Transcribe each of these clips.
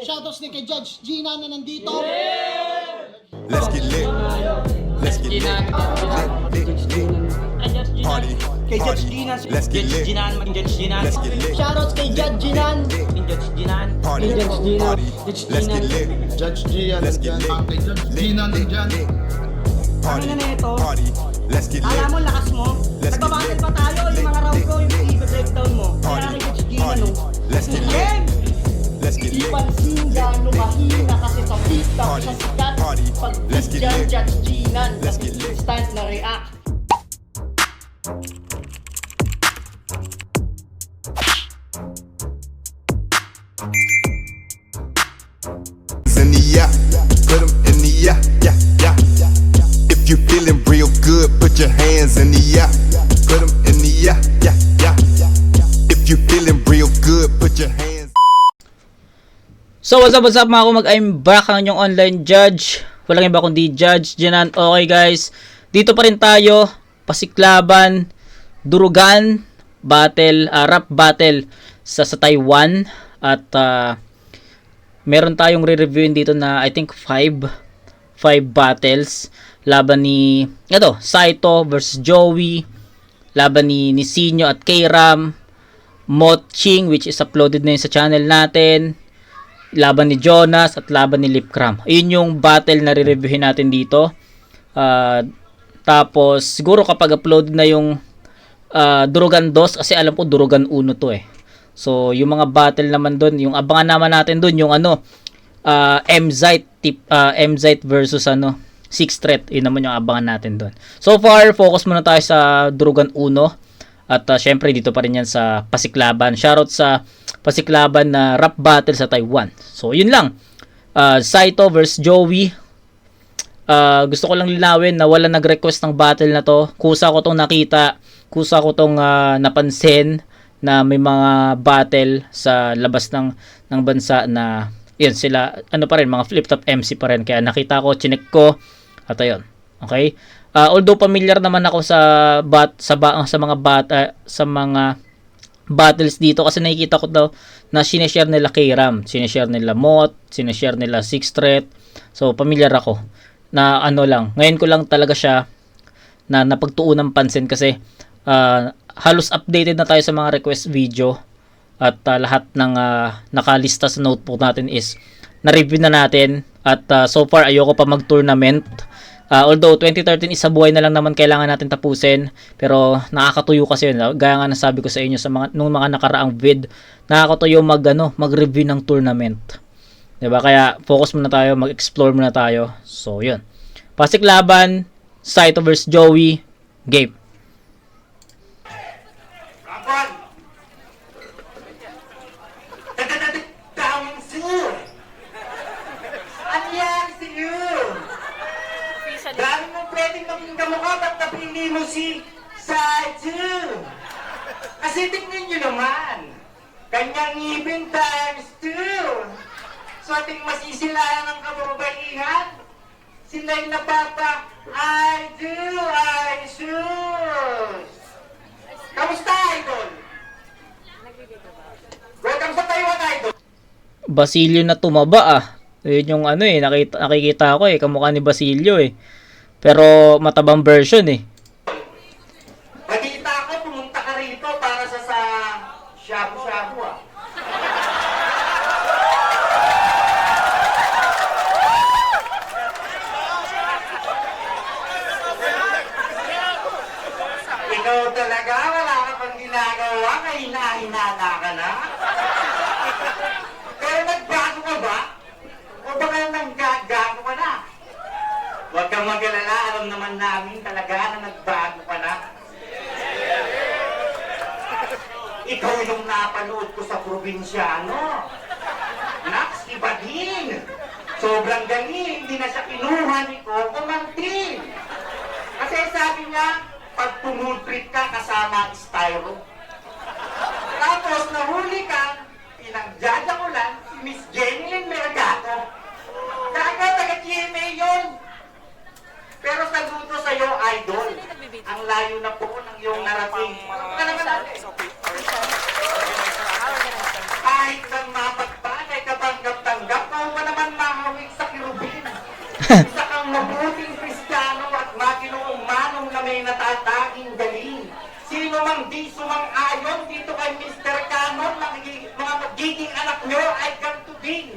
Shoutouts din kay Judge Gina na nandito. Let's get lit. Let's get lit. Lit, lit, lit. Party. Kay Judge. Ginan. Let's get lit. Ginan, maging Judge Ginan. Let's get lit. Shoutouts kay Judge Ginan. Lit, Maging Judge Ginan. Party. Judge Gina. Let's get Gina. lit. Judge Gia, Let's get lit. Kay Judge Lit, Gina lit, lit. Party. Ano? Party. Let's get Alam mo, lit. lakas mo. Let's get Nagbabattle lit. pa tayo. Yung mga round ko, yung i-breakdown mo. Kaya Party. kay Judge Ginan, Party. Let's get lit. Let's get lit. Party. Party. Let's get lit. Let's get lit. In the yeah, put 'em in the yeah, yeah, yeah. If you feeling real good, put your hands in So what's up, what's up mga kumag, I'm back ang inyong online judge. Walang iba kundi judge, Janan. Okay guys, dito pa rin tayo, pasiklaban, durugan, battle, ah, rap battle sa, sa Taiwan. At ah, meron tayong re-reviewin dito na I think 5 5 battles. Laban ni ito, Saito versus Joey. Laban ni ni Sinyo at K-Ram. Moching which is uploaded na yun sa channel natin laban ni Jonas at laban ni Lipcram ayun yung battle na re-reviewin natin dito Ah, tapos siguro kapag uploaded na yung ah, Durugan 2 kasi alam ko Durugan 1 to eh So, yung mga battle naman doon, yung abangan naman natin doon, yung ano, uh, MZite, tip, uh, MZite versus ano, Six Threat, yun naman yung abangan natin doon. So far, focus muna tayo sa Durugan 1. At uh, syempre, dito pa rin yan sa Pasiklaban. Shoutout sa Pasiklaban na rap battle sa Taiwan. So, yun lang. Uh, Saito versus Joey. Uh, gusto ko lang linawin na wala nag-request ng battle na to. Kusa ko tong nakita. Kusa ko tong uh, napansin na may mga battle sa labas ng ng bansa na yun sila ano pa rin mga flip top MC pa rin kaya nakita ko chinek ko at ayun okay Ah, although familiar naman ako sa bat sa ba, sa mga bata sa mga battles dito kasi nakikita ko daw na sineshare nila kay Ram sineshare nila Mot sineshare nila Six Threat. So familiar ako na ano lang. Ngayon ko lang talaga siya na napagtuunan pansin kasi ah, halos updated na tayo sa mga request video at ah, lahat ng ah, nakalista sa notebook natin is na-review na natin at ah, so far ayoko pa mag-tournament Ah, although 2013 isa buhay na lang naman kailangan natin tapusin. Pero nakakatuyo kasi yun. Gaya nga nasabi ko sa inyo sa mga nung mga nakaraang vid nakakatuyo mag ano mag-review ng tournament. 'di ba kaya focus muna tayo mag-explore muna tayo. So yun. Pasik laban Saito versus Joey game Kapan! Daming sir! Ano yan si you? Dami mo pwedeng maging kamukha mo si Saju? Kasi tingnan nyo naman, kanyang ngipin times two. So ating masisilayan ng kababaihan, sila'y napapa, I do, I should. Kamusta, Idol? Welcome sa Taiwan, Idol. Basilio na tumaba ah. Yun yung ano eh, nakita, nakikita ko eh, kamukha ni Basilio eh. Pero matabang version eh. Nakita ko, pumunta ka rito para sa sa shabu-shabu, ah. Ikaw talaga, wala ka pang ginagawa, kahina-hinala ka na. Pero nagbago ka ba? O baka nanggagago ka na? Huwag kang mag-alala, alam naman namin talaga na nagbago ka na. Ikaw yung napanood ko sa probinsyano. Nax, iba din. Galing, hindi na siya kinuha ni Coco Martin. Kasi sabi niya, pag pumulprit ka kasama styro. Tapos nahuli ka, pinagjaja ko lang si Miss Jenny Lynn Mergato. Gaga, taga-GMA yun. Pero saludo sa'yo, idol. Ang layo na po ng iyong narating. Ka naman natin? Kahit nang mapagbanay ka bang tanggap-tanggap, kung pa naman mahawig sa kirubin. Isa kang mabuting kristyano at maginoong na natataging galing. Sino mang di sumang-ayon dito kay Mr. Canon, mga magiging anak nyo ay ganito din.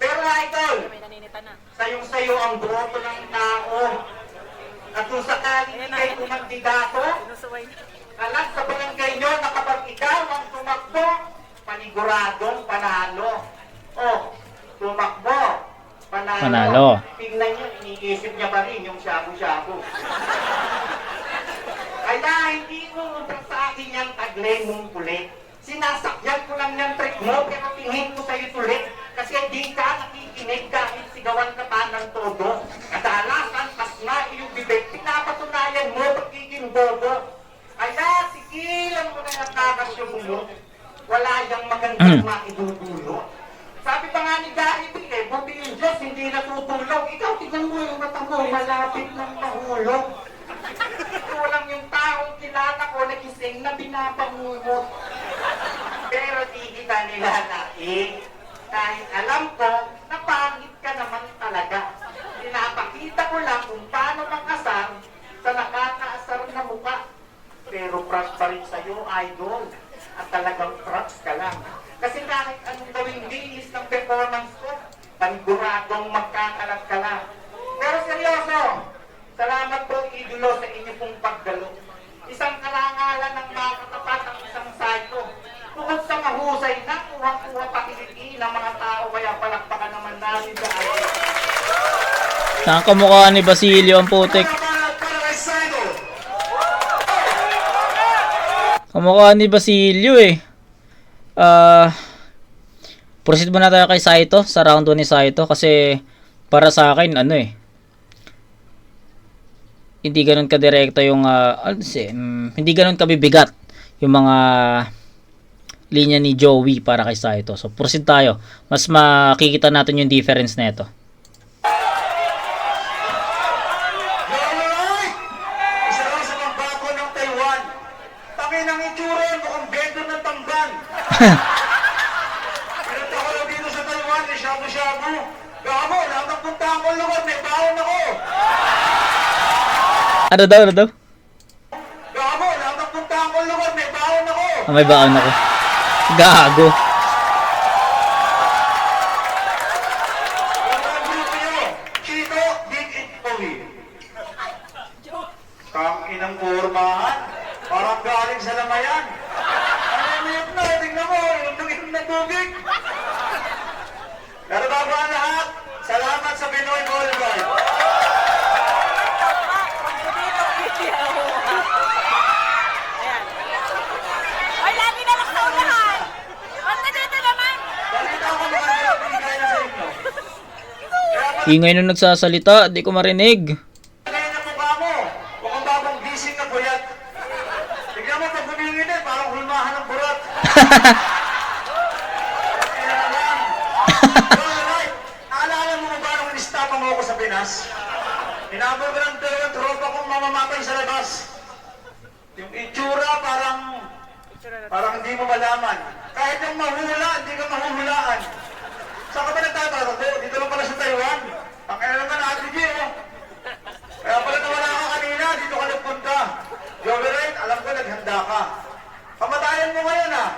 Pero idol, sayong-sayo ang boto ng tao. At kung sakaling ikay kumandidato, alam sa barangay nyo na kapag ikaw ang tumakbo, paniguradong panalo. O, tumakbo, panalo. Panalo. Tingnan nyo, iniisip niya pa rin yung shabu-shabu. Kaya hindi mo sa akin yung taglay mong kulit. Sinasakyan ko lang yung trick mo, pero tingin ko sa'yo tulit. Kasi di ka nakikinig kahit sigawan ka pa ng todo. Kadalasan, pas na iyong bibig, pinapatunayan mo pagiging bobo. Kaya sigilan mo na yung kakasyo mo. Wala yung magandang maidudulot. Sabi pa nga ni B, eh, buti yung Diyos hindi natutulog. Ikaw, tignan mo yung mata mo, malapit ng mahulog. Kulang yung taong kilala ko na gising na binabangungot. Pero di kita nilalaing. Dahil alam ko na pangit ka naman talaga. Pinapakita ko lang kung paano makasar sa nakakaasar na mukha. Pero props pa rin sa'yo, idol. At talagang props ka lang. Kasi kahit anong gawing linis ng performance ko, paniguradong magkakalat ka lang. Pero seryoso, salamat po idolo sa inyo pong pagdalo. Isang karangalan ng mga katapat ng isang psycho. Bukod sa mahusay na, kuha-kuha pakiliti ng mga tao, kaya palakpakan naman namin sa atin. Saan kamukha ni Basilio ang putik? Kamukha ni Basilio eh. Ah... proceed muna tayo kay Saito sa round 1 ni Saito kasi para sa akin ano eh hindi ganun kadirekta yung ah, ano si, mm, hindi ganun kabibigat yung mga linya ni Joey para kay Saito. So proceed tayo. Mas makikita natin yung difference na ito. Alright! Isa lang sa mga bako ng Taiwan. Tangin ang itsura yun, mukhang bendo ng Pinunta ko lang dito sa Taiwan, eh, shabu-shabu. Gamo, lahat ng puntahan ko lugar, may baon ako. Ano daw, ano daw? Gamo, lahat ng puntahan ko lugar, may baon ako. Ah, may baon ako. Gago. Ang mga grupo nyo, Chito, Big and Owi. Kang inang kurmahan, parang galing sa lamayan. Ano yung na, tingnan mo, inom na tubig. Pero bago ang lahat, salamat sa Pinoy Boulevard. Ay, lagi na lang sa unahan! Ba't nandito naman? Balita ko mga nilabigay na sa inyo. Kaya pala Ingay nung nagsasalita, di ko marinig. ngayon ang mukha mo, mukhang bagong gising na puyat. Tignan mo pag humingin eh, parang hulmahan ng burat. Kaya lang. Alright, naalala mo ba nung inistapa mo ako sa Pinas? Inabot ko ng dalawang tropa kong mamamatay sa labas. Yung itsura parang parang hindi mo malaman. Kahit yung mahula, hindi ka mahuhulaan. Saan ka ba nagtatanong ko? Dito lang pala sa Taiwan. Ang kaya naman ate G, oh. Kaya pala nawala ka kanina, dito ka nagpunta. Joey Wright, alam ko naghanda ka. Kamatayan mo ngayon ah.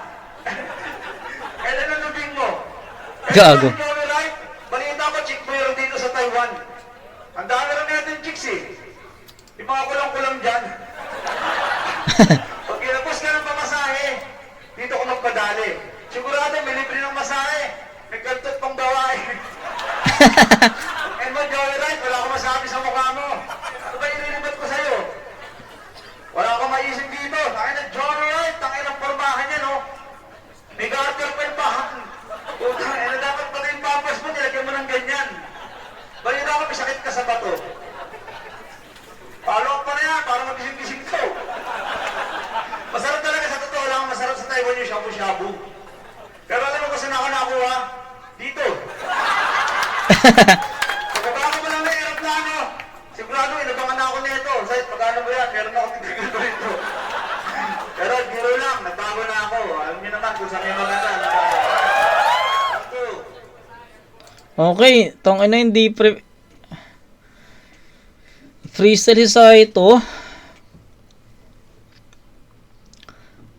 Kailan ang lubing mo? Gago. Balita ko chick meron dito sa Taiwan. Ang dami rin natin chicks eh. Yung mga kulang-kulang dyan. Pag kinapos ka ng pamasahe, dito ko magpadali. Sigurado may libre ng masahe. May kantot pang bawae. Eh mo, Joey Wright, wala akong masabi sa mukha mo. Ano ba ililibat ko sa'yo? Wala akong maisip dito. Takay na Joey Wright, takay ng pormahan niya, no? May garter pa yung pahan. Utang, eh, dapat pala yung pampers mo, mo ng ganyan. Balita ko, may sakit ka sa bato. Follow up pa na yan, para magising-gising to. Masarap talaga sa totoo lang, masarap sa Taiwan yung shabu-shabu. Pero alam mo kung saan ako nakuha? Dito. Pagkabako mo lang ng aeroplano, sigurado inabangan na ako nito. Sa'yo, pagkano ba yan? Meron ako tigil ko rito. Pero biro lang, nagbago na ako. Alam niyo naman kung saan yung maganda. Okay, tong ina hindi pre... Freestyle sa ito.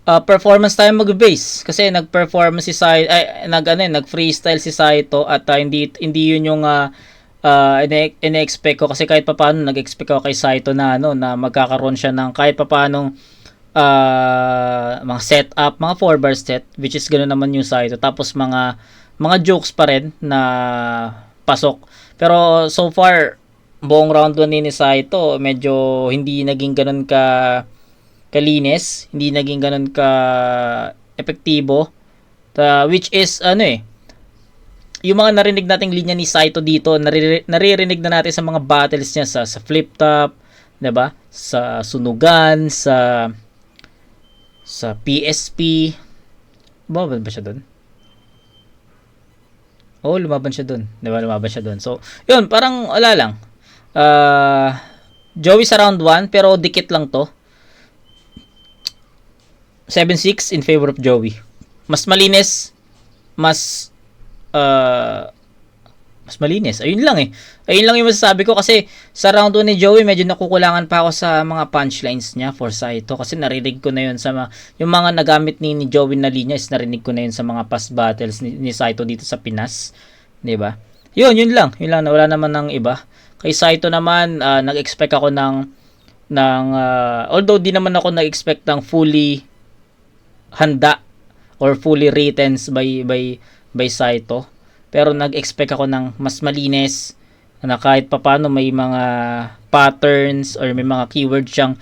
Uh, performance tayo mag-base. Kasi nag-perform si Sai ay nag ano, eh, nag-freestyle si Saito at uh, hindi hindi yun yung uh, uh, ine- ine-expect ko. Kasi kahit papaano nag-expect ako kay Saito na ano na magkakaroon siya ng kahit papaano uh, mga setup, mga 4 bar set which is ganoon naman yung Saito. Tapos mga mga jokes pa rin na pasok. Pero so far buong round 1 ni Saito medyo hindi naging ganun ka kalinis, hindi naging ganun ka epektibo. Ta- which is ano eh yung mga narinig nating linya ni Saito dito, nariri- naririnig na natin sa mga battles niya sa sa flip top, 'di ba? Sa sunugan, sa sa PSP. Lumaban ba siya doon? Oo, lumaban siya doon. 'Di ba? Lumaban siya doon. So, 'yun, parang wala lang. Uh, Joey sa round 1 pero dikit lang 'to. 7-6 in favor of Joey. Mas malinis, mas uh, mas malinis. Ayun lang eh. Ayun lang yung masasabi ko kasi sa round 1 ni Joey medyo nakukulangan pa ako sa mga punchlines niya for Saito kasi narinig ko na yun sa mga, yung mga nagamit ni, ni Joey na linya is narinig ko na yun sa mga past battles ni, ni Saito dito sa Pinas. 'Di ba? Yun, yun lang. Yun lang. Wala naman ng iba. Kay Saito naman, uh, nag-expect ako ng ng uh, although di naman ako nag-expect ng fully handa or fully written by by by Saito. Pero nag-expect ako ng mas malinis na kahit papano may mga patterns or may mga keywords siyang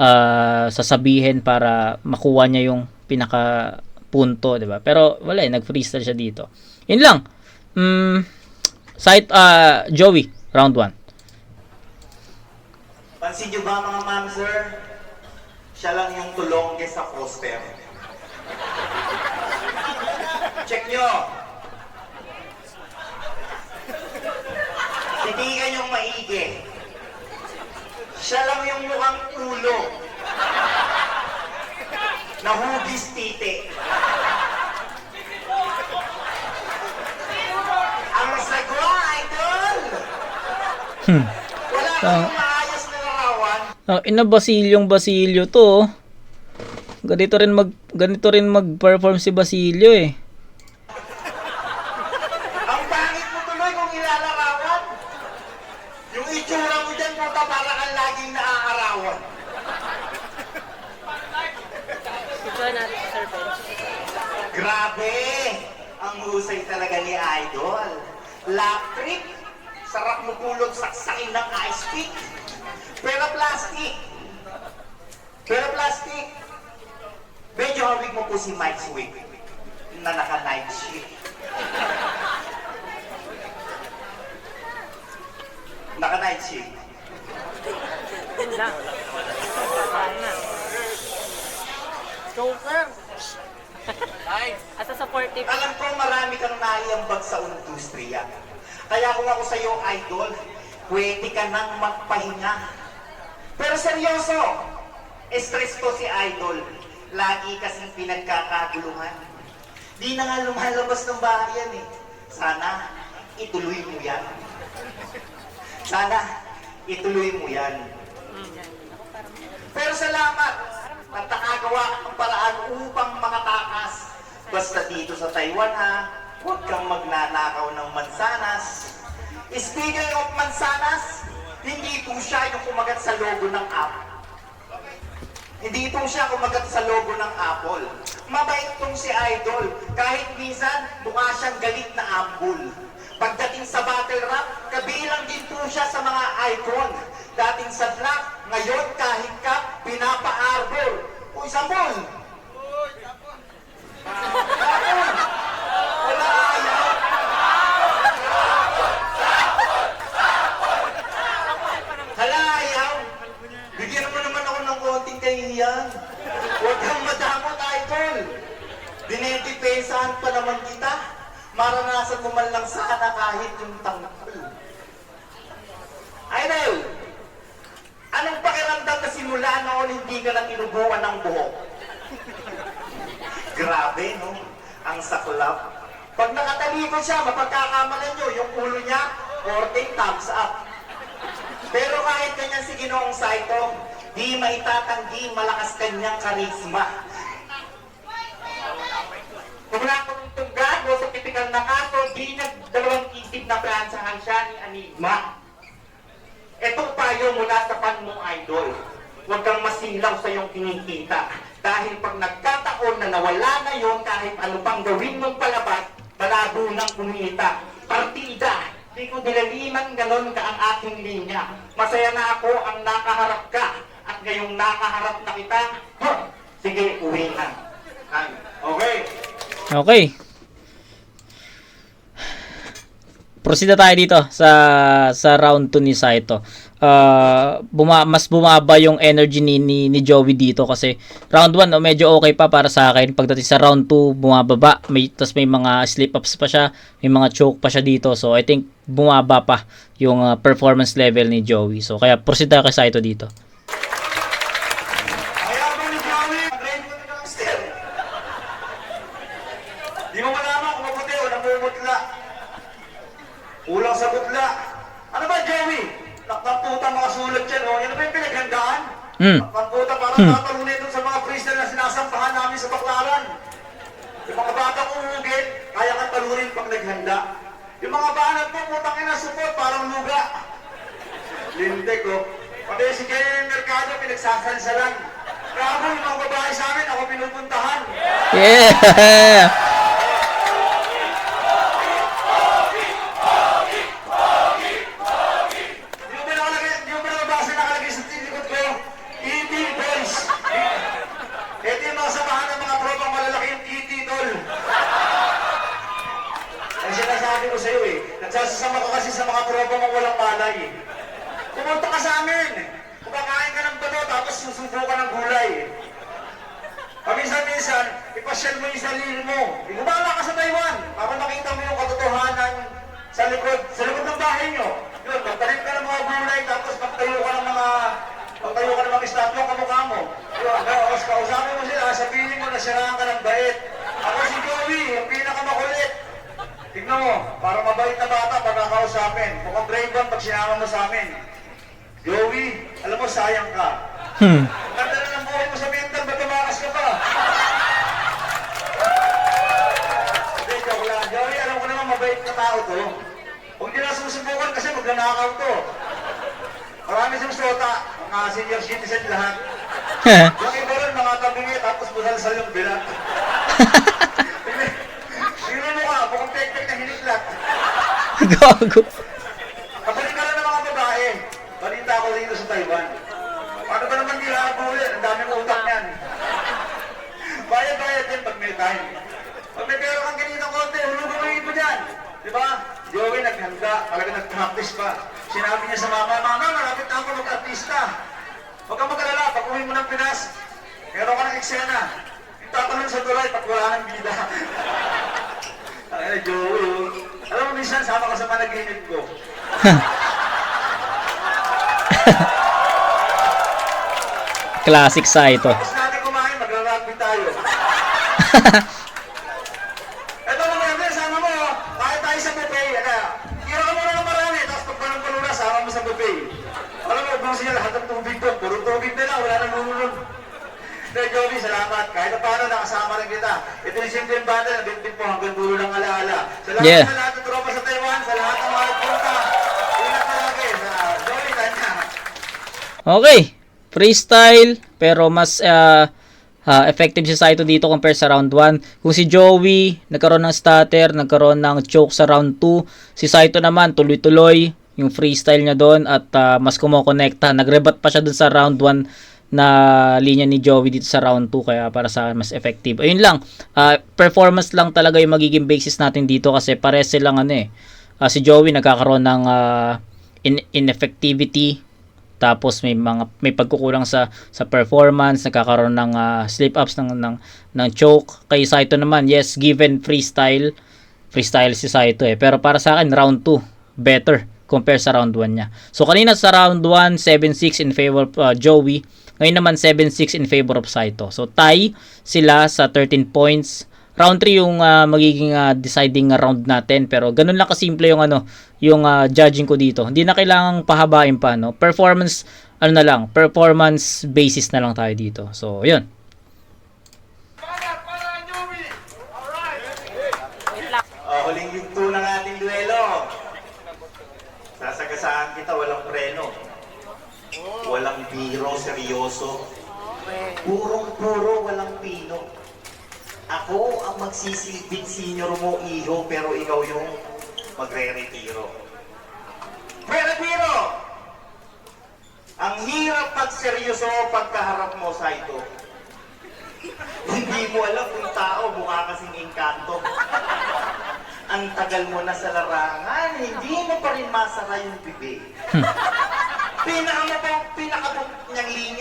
uh, sasabihin para makuha niya yung pinaka punto, 'di ba? Pero wala eh, nag-freestyle siya dito. Yun lang. Mm, site uh, Joey, round 1. Pansin nyo ba mga ma'am, sir? Siya lang yung tulongges sa poster. Check nyo. Titigan yung maigi. Siya lang yung mukhang ulo. Nahugis titi. Ang sagwa, idol! Wala kang maayos na larawan. Oh, ina Basilyong Basilyo to. oh. Ganito rin mag ganito rin mag-perform si Basilio eh. Ang pangit mo tuloy kung ilalarawan. Yung itsura mo dyan, puta, para kang laging naaarawan. Grabe! Ang husay talaga ni Idol. Lap trick. Sarap mo pulot saksakin ng ice pick. Pero plastic. Pero plastic. Medyo hawig mo po si Mike Swick na naka-night shift. Naka-night shift. Joker. Asa supportive. Alam ko marami kang naiambag sa industriya. Kaya kung ako sa iyo, idol, pwede ka nang magpahinga. Pero seryoso, stress ko si idol. Lagi kasing pinagkakaguluhan. Di na nga lumalabas ng bahay yan eh. Sana, ituloy mo yan. Sana, ituloy mo yan. Pero salamat at nakagawa ka ng paraan upang makatakas. Basta dito sa Taiwan ha, huwag kang magnanakaw ng mansanas. Speaking of mansanas, hindi po siya yung kumagat sa logo ng app. Hindi po siya kumagat sa logo ng Apple. Mabait tong si Idol. Kahit minsan, mukha siyang galit na ambul. Pagdating sa battle rap, kabilang din po siya sa mga icon. Dating sa black, ngayon kahit ka, pinapa-arbor. Uy, sambol! Sambol! Wala ayaw. Hala, ayaw. Bigyan mo naman ako ng konting kahihiyan. Huwag kang madamot, idol. Dinedepensahan pa naman kita. Maranasan mo man lang sana kahit yung tangkol. Idol, anong pakiramdam na simula noon hindi ka na tinubuan ng buhok? Grabe, no? Ang saklap. Pag nakatalikod siya, mapagkakamalan nyo, yung ulo niya, 14 thumbs up. Pero kahit ganyan si Ginoong Saito, di maitatanggi malakas kanyang karisma. Kung wala akong tunggado sa typical na kaso, di nagdalawang isip na plansahan siya ni Enigma. Itong payo mula sa pan mong idol. Huwag kang masilaw sa iyong kinikita. Dahil pag nagkataon na nawala na yon kahit ano pang gawin mong palabas, malabo nang kumita. Partida! Di ko dilaliman ganon ka ang aking linya. Masaya na ako ang nakaharap ka. At ngayong nakaharap na kita, huh, sige, uwi na. Ay, Okay. Okay. Proceed na tayo dito sa sa round 2 ni Saito. Uh, buma, mas bumaba yung energy ni, ni, ni Joey dito kasi round 1 oh, medyo okay pa para sa akin. Pagdating sa round 2 bumababa, may tas may mga slip ups pa siya, may mga choke pa siya dito. So I think bumaba pa yung uh, performance level ni Joey. So kaya proceed tayo kay Saito dito. Di malaman kung mabuti o namumutla. Kulang sa butla. Ano ba, Joey? Naktamputa mga sulat yan, oh. Yan na ba yung pinaghandaan? Hmm. Naktamputa parang Hmm. tatalunin sa mga freestyle na sinasampahan namin sa baklaran. Yung mga batang umugin, kaya kang talunin pag naghanda. Yung mga banat mo, putang ina support, parang luga. Lintik, oh. Pati si Kay Mercado, pinagsasalsalan. Grabe, yung mga babae sa amin, ako pinupuntahan. Yeah! Di mo ba nakalagay, di mo ba nabasa nakalagay sa tilikod ko? ET Boys. Ito yung mga samahan ng mga tropang malalaki yung ET Tol. Ang sinasabi ko sa'yo eh, nagsasasama ka kasi mong walang malay eh. Pumunta ka sa amin. Kumakain ka ng bato tapos susubo ka ng gulay. Paminsan-minsan, ipasyal mo yung sarili mo. Gumala ka sa Taiwan para makita mo yung katotohanan sa likod, sa likod ng bahay nyo. Yun, magtanim ka ng mga gulay, tapos magtayo ka ng mga magtayo ka ng mga estatwa kamukha mo. Yun, tapos kausapin mo sila, sabihin mo na siraan ka ng bait. Ako si Joey, yung pinakamakulit. Tignan mo, para mabait na bata pagkakausapin. Mukhang brave one pag sinama mo sa amin. Joey, alam mo, sayang ka. Hmm. Ganda na ng buhay mo sa mental, ba't tumakas ka pa? Hindi, joke lang. Joey, alam ko naman mabait na tao to. Huwag niyo na susubukan kasi magnanakaw to. Marami siyang sota, mga senior citizen lahat. Yung iba rin, mga tabingi, tapos busalsal yung bilat. Tingnan mo ka, mukhang pek-pek na hiniklat. Gago. Kapalik ka lang ng mga babae. Balita ko dito sa Taiwan. Paano ba naman nila habulin? Ang daming utak niyan. Bayad-bayad din pag may time. Pag may pera kang ganito konti, hulugan mo ipo dyan. Di ba? Joey naghanda, talaga nag-practice pa. Sinabi niya sa mama, Mama, malapit na ako mag-artista. Huwag kang mag-alala, pag uwi mo ng Pinas, meron ka ng eksena. Yung tatanong sa tulay, pag wala ng bida. Ay, Joey, oh. Alam mo, minsan sama ka sa panaginip ko. Classic Saito. Tapos natin kumain, magra-rugby tayo. Ito na mga sama mo, kahit tayo sa buffet, ano, tira ka muna ng marami, tapos pag panong na, sama mo sa buffet. Alam mo, ubusin niya lahat ng tubig doon, puro tubig na lang, wala nang lulunod. Hindi, Joey, salamat. Kahit na paano, nakasama rin kita. Ito yung simpleng banda na bitbit mo hanggang dulo ng alaala. Salamat Yeah. sa lahat tropa sa Taiwan, sa lahat ng mga punta. Ingat palagi. Sa Joey, tanya. Okay. Freestyle, pero mas ah, ah, effective si Saito dito compare sa round 1. Kung si Joey, nagkaroon ng stutter, nagkaroon ng choke sa round 2. Si Saito naman, tuloy-tuloy yung freestyle niya doon at ah, mas kumokonekta. Nagrebat pa siya doon sa round 1 na linya ni Joey dito sa round 2 kaya para sa akin mas effective. Ayun lang, ah, performance lang talaga yung magiging basis natin dito kasi pares silang ano eh. Ah, si Joey nagkakaroon ng ah, in- ineffectivity tapos may mga may pagkukulang sa sa performance, nagkakaroon ng ah, slip ups ng ng ng choke. Kay Saito naman, yes, given freestyle, freestyle si Saito eh. Pero para sa akin round 2 better compare sa round 1 niya. So kanina sa round 1, 7-6 in favor of ah, Joey. Ngayon naman 7-6 in favor of Saito. So tie sila sa 13 points. round 3 yung ah, magiging ah, deciding round natin. Pero ganun lang kasimple yung ano yung ah, judging ko dito. Hindi na kailangang pahabain pa no? Performance ano na lang performance basis na lang tayo dito. So yun Oh, huling yugto ng ating duelo. Sasagasaan kita, walang preno. Walang biro, seryoso. Purong-puro, walang pino. Ako ang magsisilbing senior mo, iho, pero ikaw yung magre-retiro. Pero biro! Ang hirap magseryoso pagkaharap mo sa ito. Hindi mo alam kung tao, mukha kasing engkanto. Ang tagal mo na sa larangan, hindi mo pa rin masara yung bibig. Pinakamabang, pinakabang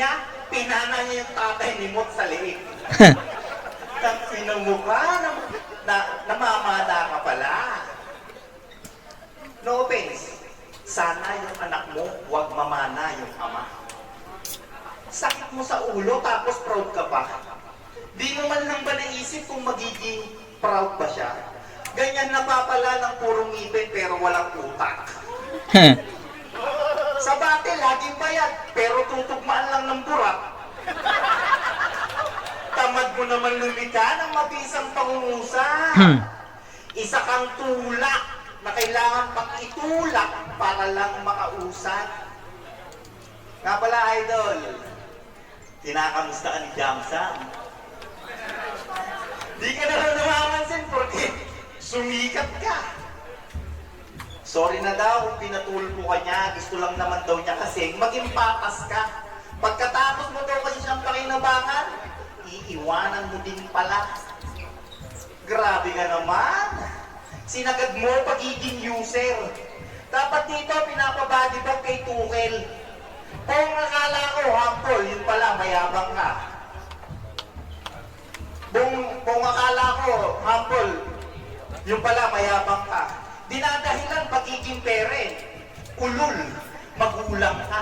linya, pinana niya yung tatay ni Mot sa liig. Tapos ng mukha, na, na, namamada ka pala. No offense, sana yung anak mo, huwag mamana yung ama. Sakit mo sa ulo, tapos proud ka pa. Di mo man lang ba naisip kung magiging proud ba siya? Ganyan napapala ng puro ngipin pero walang utak. Sa bate, laging bayad, pero tutugmaan lang ng burak. Tamad mo naman lumika ng mabisang pangungusa. Isa kang tulak na kailangan pang itulak para lang makausap. Nga pala, idol, kinakamusta ka ni Jamsam? Di ka na rin namamansin porque sumikat ka. Sorry na daw kung pinatulpo ka niya. Gusto lang naman daw niya kasi maging patas ka. Pagkatapos mo daw kasi siyang pakinabangan, iiwanan mo din pala. Grabe ka naman. Sinagad mo pagiging user. Dapat dito pinapabody bag kay Tukel. Kung akala ko, hampol, yun pala, mayabang ka. Kung, kung akala ko, hampol, yung pala mayabang ka. Dinadahilan pagiging parent. Ulul, magulang ka.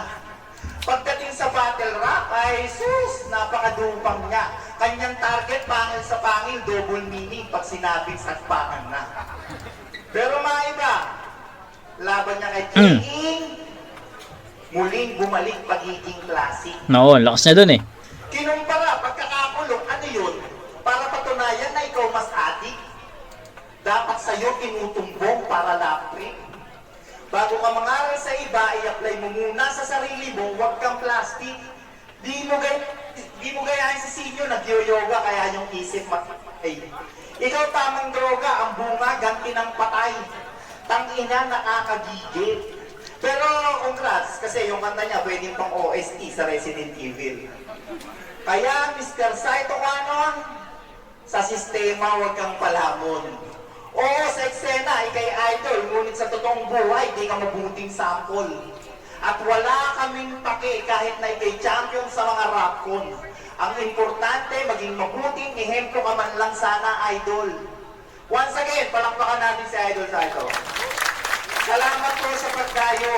Pagdating sa battle rap, ay sus, napakadupang niya. Kanyang target, pangil sa pangil, double meaning pag sinabing sakpakan na. Pero maiba, laban niya kay King, muling bumalik pagiging classic. no lakas na dun eh Kinumpara, pagkakakulong, ano yun? Para patunayan na ikaw mas adik. Dapat sa'yo tinutumbong para lapre. Bago ka mangaral sa iba, i-apply mo muna sa sarili mo, huwag kang plastic. Di mo, gay di mo gayahin si Sinyo, nag-yoga, kaya yung isip matay. Ikaw tamang droga, ang bunga, ganti ng patay. Tangina, nakakagigil. Pero congrats, kasi yung kanta niya pwedeng pang OST sa Resident Evil. Kaya, Mr. Saito Kanon, sa sistema huwag kang palamon. Oo, sa eksena, ikay idol, ngunit sa totoong buhay, di ka mabuting sample. At wala kaming pake kahit na ikay champion sa mga rapcon. Ang importante, maging mabuting ehemplo ka man lang sana, idol. Once again, palakpakan natin si Idol Saito. Salamat po sa pagdayo.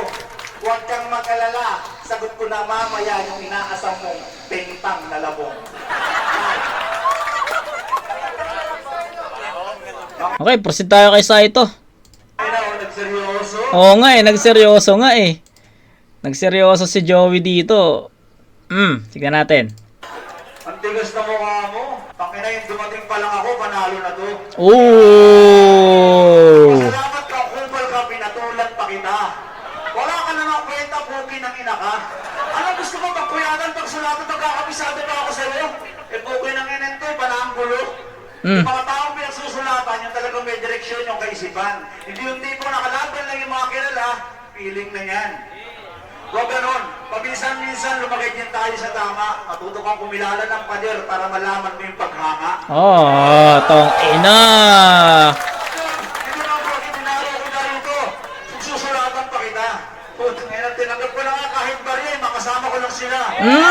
Huwag kang mag-alala. Sagot ko na mamaya yung inaasam mong bentang na labong. Okay proceed tayo kay oh, nagseryoso. Oo nga eh, nagseryoso nga eh. Nagseryoso si Joey dito. Hmm, tignan natin. Ang tigas na mukha mo. Pakina yung dumating pa lang ako, panalo na to. Ooh! Salamat ka, kupal ka, pinatulan pa kita. Wala ka na ng kwenta, puki ng ina ka. Ano gusto mo magkuyagan pag sulatan magkakabisado Mm. Yung mga taong pinagsusulatan, yung talagang may direksyon yung kaisipan. Hindi yung tipo nakalaban lang yung mga kilala, feeling na yan. Huwag ganon. Paminsan-minsan lumagay din tayo sa tama. Matuto kang kumilala ng pader para malaman mo yung paghanga. Oh, tong ina. Hindi na ako itinalo ko na rito. Susulatan pa kita. Putang ina, tinanggap ko na nga kahit bari, makasama ko lang sila. Mm!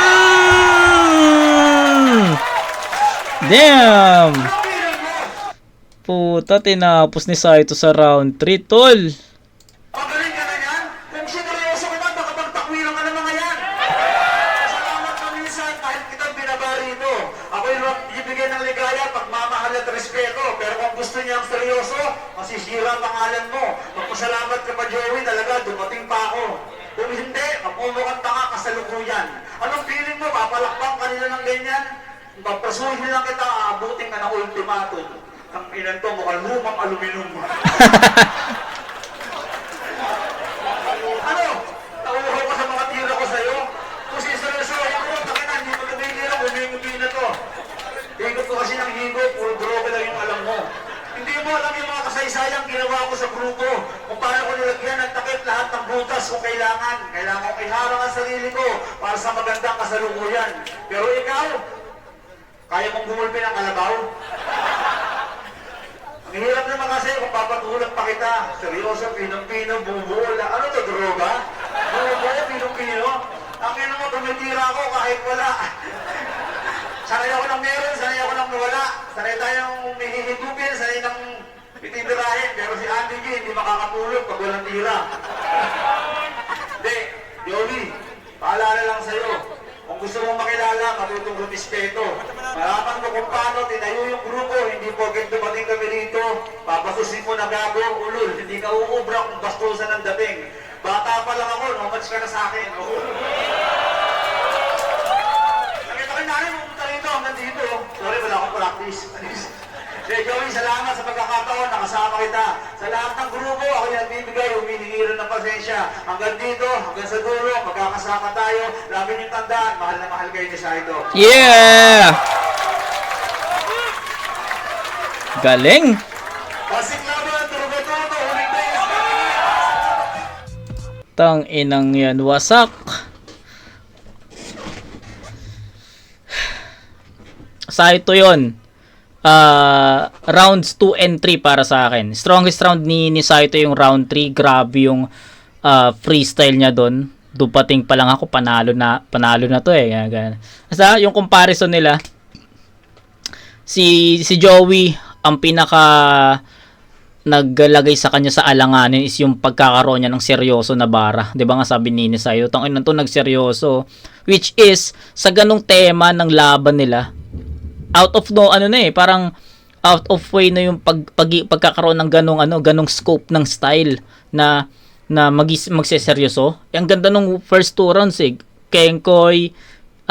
Damn! Puta, tinapos ni Saito sa round 3, tol. Pagaling ka na yan? Kung sineryoso ka na, baka pagtakwilan ka ng mga yan. Salamat ka minsan kahit kitang binabari ito. Ako'y ibigay ng ligaya, pagmamahal at respeto. niyang seryoso, masisira ang pangalan mo. Magpasalamat ka pa, Joey, talaga, dumating pa ako. Kung hindi, magmumukhang tanga kasalukuyan. Anong feeling mo, papalakbang ka nila ng ganyan? Paprasuhin lang kita, aabutin ka ng ultimatum. Ang ilan to, mukhang lumang aluminum. ano? Nauuhaw ka sa mga tira ko sa'yo? Kung siseryosohin ko, takin na, hindi ko tumigil, umingubi na to. Higop ko kasi ng higop, puro droga lang yung alam mo. Hindi mo alam yung mga kasaysayang ginawa ko sa grupo. Kung paano ko nilagyan ng takip lahat ng butas kung kailangan. Kailangan ko iharang ang sarili ko para sa magandang kasalukuyan. Pero ikaw, kaya mong gumulpi ng kalabaw? Ang hirap naman kasi kung papatulog pa kita. Seryoso, pinong-pino, bumubuo lang. Ano to, droga? Bumubuo, pinong-pino? Ang ina mo, tumitira ako kahit wala. Sanay ako ng meron, sanay ako ng nawala. Sanay tayong hihigupin, sanay ng pititirahin. Pero si Andy G, hindi makakatulog pag walang tira. Hindi, Joey, paalala lang sa'yo. Kung gusto mong makilala, matutong rumispeto. Malaman mo kung paano tinayo yung grupo, hindi porket dumating kami rito. Papasusin mo na gago, ulul. Hindi ka uubra kung bastusan ng dating. Bata pa lang ako, no much ka na sa akin. Nakita ko yung nanay, pumunta rito hanggang dito. Sorry, wala akong practice. Hey, Joey, salamat sa pagkakataon, nakasama kita. Sa lahat ng grupo, ako yung nagbibigay, humihingi rin ng pasensya. Hanggang dito, hanggang sa dulo, magkakasama tayo. Lagi niyong tandaan, mahal na mahal kayo ni Saito. Yeah! Galing! Tang inang yan, wasak. Sa ito yon Ah, rounds 2 and 3 para sa akin. Strongest round ni, ni Saito yung round 3. Grabe yung ah, freestyle niya doon. Dupating pa lang ako, panalo na, panalo na to eh. Ganyan. Basta yung comparison nila, si, si Joey, ang pinaka naglalagay sa kanya sa alanganin is yung pagkakaroon niya ng seryoso na bara. 'Di ba nga sabi ni Nisayo, tangin na to nagseryoso which is sa ganong tema ng laban nila out of no ano na eh, parang out of way na yung pag, pag pagkakaroon ng ganong ano, ganong scope ng style na na mag magseseryoso. Ang ganda nung first two rounds eh. Kenkoy,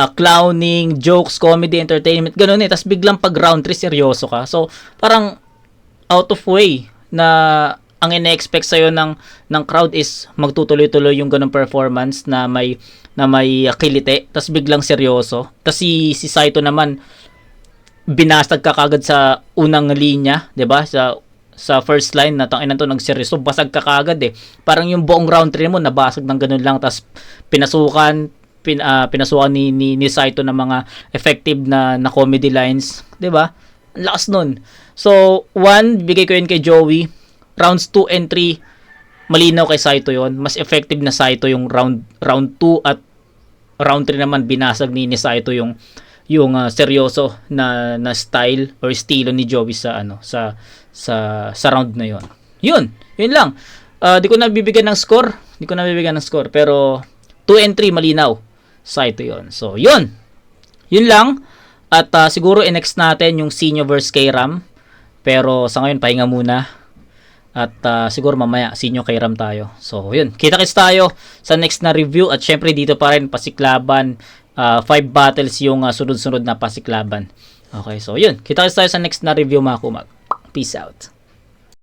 ah, clowning, jokes, comedy, entertainment, ganun eh. Tapos biglang pag round 3 seryoso ka. So, parang out of way na ang ine-expect sa'yo ng, ng crowd is magtutuloy-tuloy yung ganong performance na may na may uh, kilite. Tapos biglang seryoso. Tapos si si Saito naman binasag ka kagad sa unang linya 'di ba? Sa sa first line na tangina to nagseryoso basag ka kagad eh. Parang yung buong round 3 mo nabasag ng ganun lang. Tapos pinasukan pin, ah, pinasukan ni, ni, ni Saito ng mga effective na na comedy lines ba Ang lakas nun so one bigay ko yun kay Joey rounds 2 and 3 malinaw kay Saito yon mas effective na Saito yung round round 2 at round 3 naman binasag ni, ni Saito yung yung ah, seryoso na na style or estilo ni Joey sa ano sa sa sa round na yon. Yun, yun lang. Ah, di ko na bibigyan ng score, di ko na bibigyan ng score pero 2 and 3 malinaw. Saito yon. So, yun. Yun lang. At ah, siguro i-next natin yung Sinyo versus K-Ram. Pero sa ngayon pahinga muna. At ah, siguro mamaya Sinyo K-Ram tayo. So, yun. Kita-kits tayo sa next na review. At syempre dito pa rin pasiklaban. 5 battles yung ah, sunod-sunod na pasiklaban. Okay, so yun. Kita-kits tayo sa next na review mga kumag. Peace out.